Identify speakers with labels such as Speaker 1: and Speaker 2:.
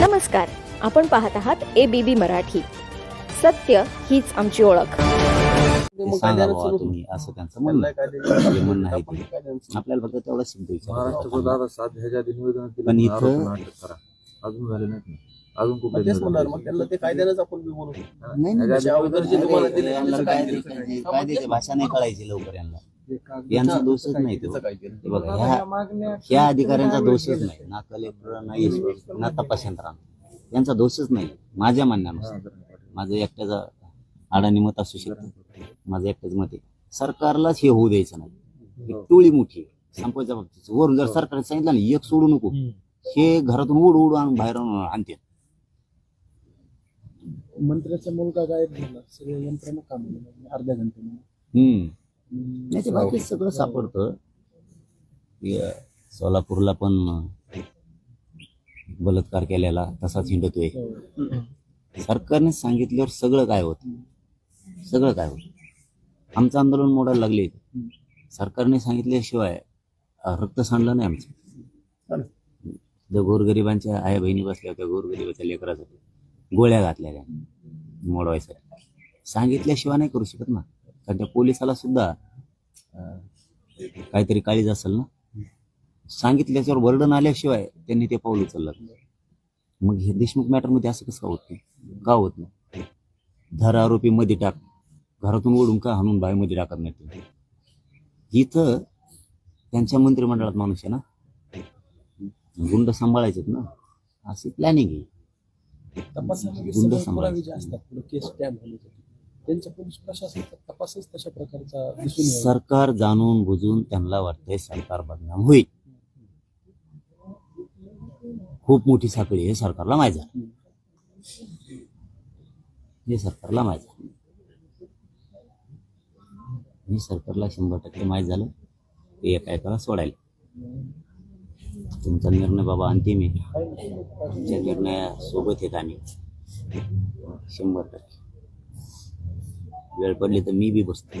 Speaker 1: नमस्कार आपण पाहत आहात ए बी बी मराठी. सत्य हीच आमची ओळख.
Speaker 2: ते सांगा बाबा तुम्ही असं त्यांचं म्हणणं. आहे. जे म्हणणं आहे ते. आपल्याला फक्त तेवढा शब्द
Speaker 3: महाराष्ट्राचं
Speaker 2: विचारायचा
Speaker 3: दादा साथ ह्याच्या आधी निवेदन दिलं
Speaker 2: पण
Speaker 3: की
Speaker 2: इथं-
Speaker 3: आरोपींना अटक करा. अजून झाले नाहीत ना. अजून कुठे
Speaker 4: तेच म्हणणार मग त्यांना ते कायद्यानेच आपण बी बोलू
Speaker 2: नाही, नाही.
Speaker 4: त्याच्या अगोदर जे तुम्हाला दिले
Speaker 2: यांना
Speaker 4: त्याचं
Speaker 2: काय
Speaker 4: काय
Speaker 2: ते-
Speaker 4: केलं?
Speaker 2: काय त्याची भाषा नाही कळायची लवकर यांना. यांचा दोषच नाही तो.
Speaker 4: त्याचं काय केलं
Speaker 2: हे बघा ह्या ह्या अधिकाऱ्यांचा दोषच नाही. ना कलेक्टर ना एस ना तपास यंत्रणा यांचा दोषच नाही. माझ्या म्हणण्यानुसार. माझं एकट्याचा अडाणी मत असू शकतं. माझं एकट्याच मत आहे. सरकारलाच हे होऊ द्यायचं नाही. एक टोळी मोठी आहे. संपवायच्या बाबतीत. वरून जर सरकारने सांगितलं ना एक सोडू नको हे घरातून उड उड आणून बाहेर आणून आणते
Speaker 5: मंत्र्याचा मुलगा गायब झाला. सगळ्या यंत्रणा काम अर्ध्या घंट्यामध्ये
Speaker 2: हम्म. नाही ते बाकी सगळं सापडतं. सोलापूरला पण बलात्कार केलेला तसाच हिंडतोय. सरकारने सांगितल्यावर सगळं काय होत? सगळं काय होत? आमचं आंदोलन मोडायला लागले सरकारने सांगितल्याशिवाय रक्त सांडलं नाही आमचं. त्या गोरगरिबांच्या आया बहिणी बसल्या होत्या गोरगरिबाच्या लेकरासाठी गोळ्या घातल्या त्या मोडवायसाठी सांगितल्याशिवाय नाही करू शकत ना. कारण त्या पोलिसाला सुद्धा काहीतरी काळीज असेल ना? सांगितल्याच्यावर बर्डन आल्याशिवाय त्यांनी ते पाऊल उचललं मग हे देशमुख मॅटरमध्ये असं कसं होत नाही? का होत नाही? धर आरोपी मध्ये टाक. घरातून ओढून का हाणून बाहेमध्ये टाकत नाही. इथं त्यांच्या मंत्रिमंडळात माणूस आहे ना? गुंड सांभाळायचेत ना? अशी प्लॅनिंग आहे. गुंड
Speaker 5: सगळे त्यांच्या पोलीस प्रशासनाचा तपासच तशा प्रकारचा दिसून यावा.
Speaker 2: सरकार जाणून बुजून त्यांना वाटतंय सरकार बदनाम होईल. खूप मोठी साखळी हे सरकारला माहीत आहे हे सरकारला माहीत आहे हे सरकारला शंभर टक्के माहीत झालं. ते एका एकाला सोडायला. तुमचा निर्णय बाबा अंतिम आहे. तुमच्या निर्णयासोबत आहेत आम्ही. शंभर टक्के. वेळ पडली तर मी बी बसतो